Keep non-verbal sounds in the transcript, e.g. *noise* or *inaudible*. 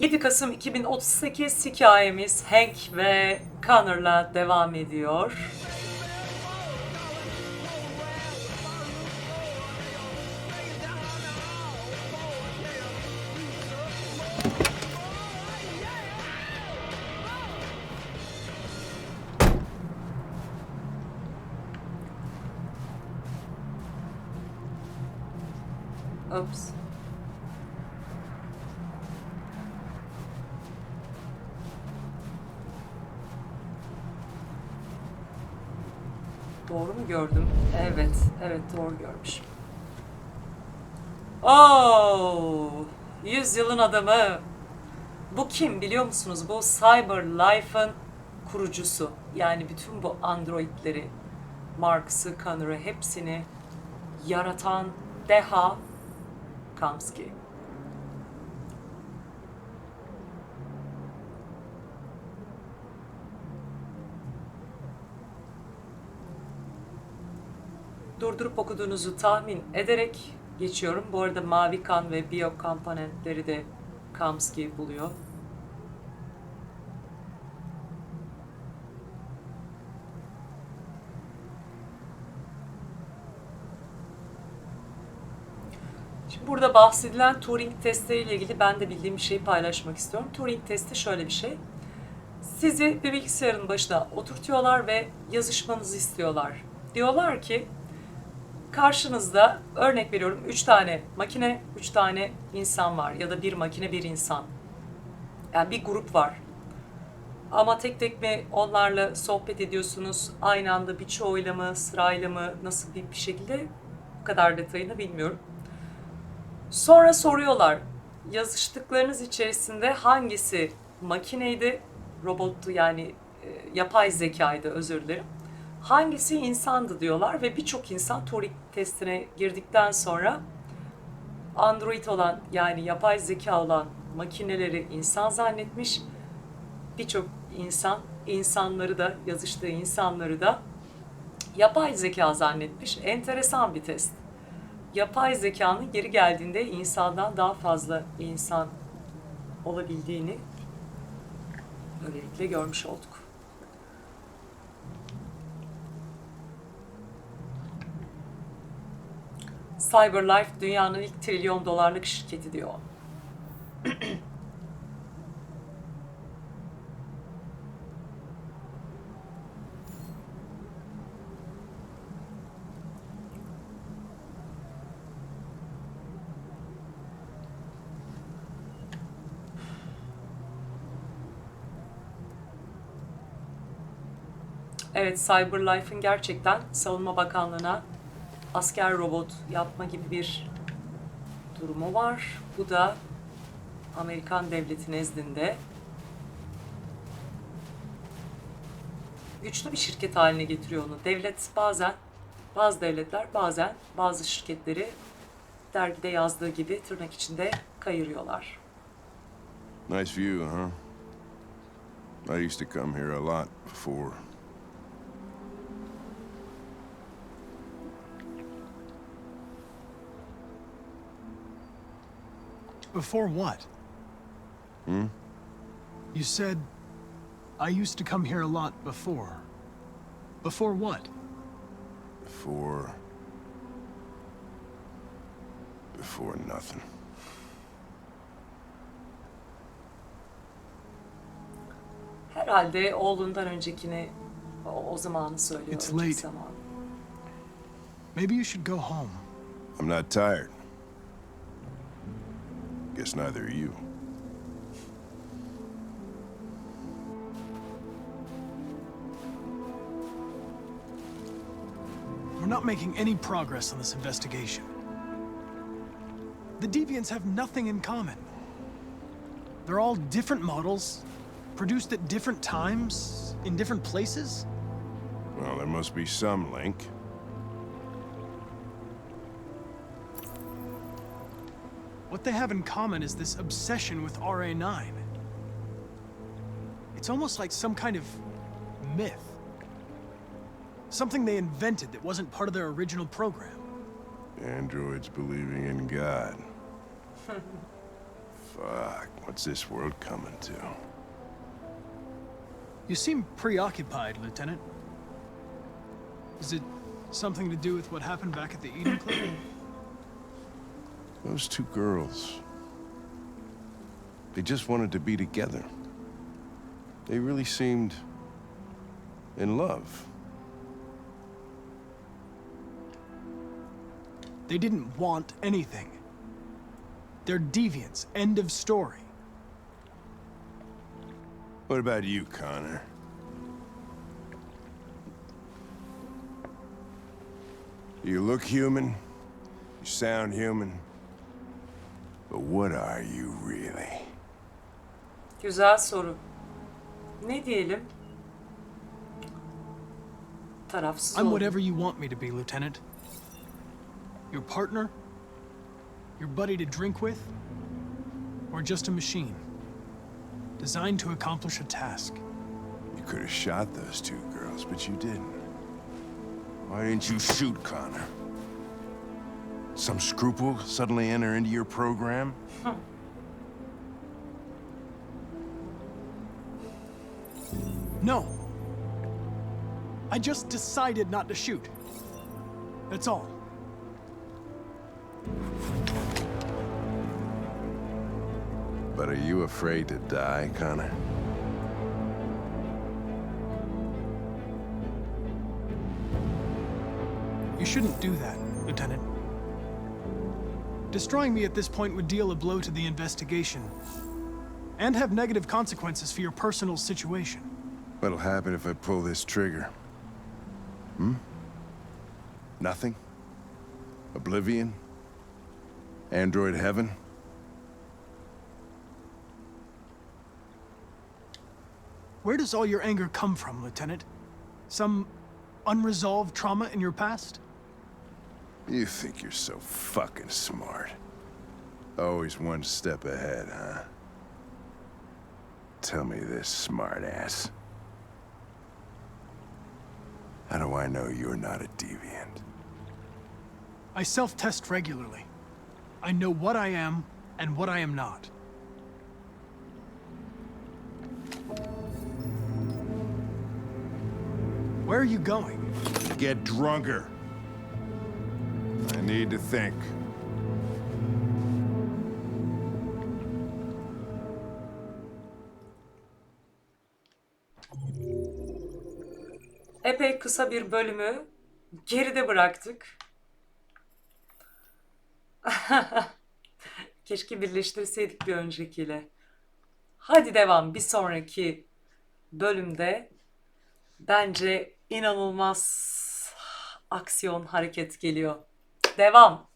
7 Kasım 2038 hikayemiz Hank ve Connor'la devam ediyor. Oops. Doğru mu gördüm? Evet, evet doğru görmüşüm. Oo, yüzyılın adamı. Bu kim biliyor musunuz? Bu CyberLife'ın kurucusu. Yani bütün bu androidleri, Marx'ı, Connor'ı hepsini yaratan deha Kamski. Durdurup okuduğunuzu tahmin ederek geçiyorum. Bu arada mavi kan ve biyokomponentleri de Kamski buluyor. Şimdi burada bahsedilen Turing testleriyle ilgili ben de bildiğim bir şeyi paylaşmak istiyorum. Turing testi şöyle bir şey. Sizi bir bilgisayarın başına oturtuyorlar ve yazışmanızı istiyorlar. Diyorlar ki karşınızda örnek veriyorum 3 tane makine, 3 tane insan var ya da bir makine, bir insan. Yani bir grup var. Ama tek tek mi onlarla sohbet ediyorsunuz? Aynı anda birçoğuyla mı, sırayla mı, nasıl bir, bir şekilde? Bu kadar detayını bilmiyorum. Sonra soruyorlar. Yazıştıklarınız içerisinde hangisi makineydi, robottu yani e, yapay zekaydı özür dilerim. Hangisi insandı diyorlar ve birçok insan Turing testine girdikten sonra Android olan yani yapay zeka olan makineleri insan zannetmiş. Birçok insan insanları da yazıştığı insanları da yapay zeka zannetmiş. Enteresan bir test. Yapay zekanın geri geldiğinde insandan daha fazla insan olabildiğini böylelikle görmüş olduk. CyberLife dünyanın ilk trilyon dolarlık şirketi diyor. Evet, CyberLife'ın gerçekten Savunma Bakanlığı'na asker robot yapma gibi bir durumu var. Bu da Amerikan devleti nezdinde güçlü bir şirket haline getiriyor onu. Devlet bazen, bazı devletler bazen bazı şirketleri dergide yazdığı gibi tırnak içinde kayırıyorlar. Nice view, huh? I used to come here a lot before. Before what? Hmm? You said, I used to come here a lot before. Before what? Before. Before nothing. Herhalde oğlundan öncekini o, o zamanı söylüyor. It's late. zamanı. Maybe you should go home. I'm not tired. Guess neither are you. We're not making any progress on this investigation. The Deviants have nothing in common. They're all different models, produced at different times, in different places. Well, there must be some link. What they have in common is this obsession with RA9. It's almost like some kind of myth. Something they invented that wasn't part of their original program. Androids believing in God. *laughs* Fuck, what's this world coming to? You seem preoccupied, Lieutenant. Is it something to do with what happened back at the Eden Club? *clears throat* Those two girls. They just wanted to be together. They really seemed in love. They didn't want anything. They're deviants. End of story. What about you, Connor? You look human, you sound human, but what are you really? Güzel soru. Ne diyelim? Tarafsız I'm whatever you want me to be, Lieutenant. Your partner? Your buddy to drink with? Or just a machine? Designed to accomplish a task. You could have shot those two girls, but you didn't. Why didn't you shoot Connor? Some scruple suddenly enter into your program? No. I just decided not to shoot. That's all. But are you afraid to die, Connor? You shouldn't do that, Lieutenant. Destroying me at this point would deal a blow to the investigation and have negative consequences for your personal situation. What'll happen if I pull this trigger? Hmm? Nothing? Oblivion? Android heaven? Where does all your anger come from, Lieutenant? Some unresolved trauma in your past? You think you're so fucking smart. Always one step ahead, huh? Tell me this, smartass. How do I know you're not a deviant? I self test regularly. I know what I am and what I am not. Where are you going? Get drunker. I need to think. Epey kısa bir bölümü geride bıraktık. *laughs* Keşke birleştirseydik bir öncekiyle. Hadi devam. Bir sonraki bölümde bence inanılmaz aksiyon hareket geliyor. Devam.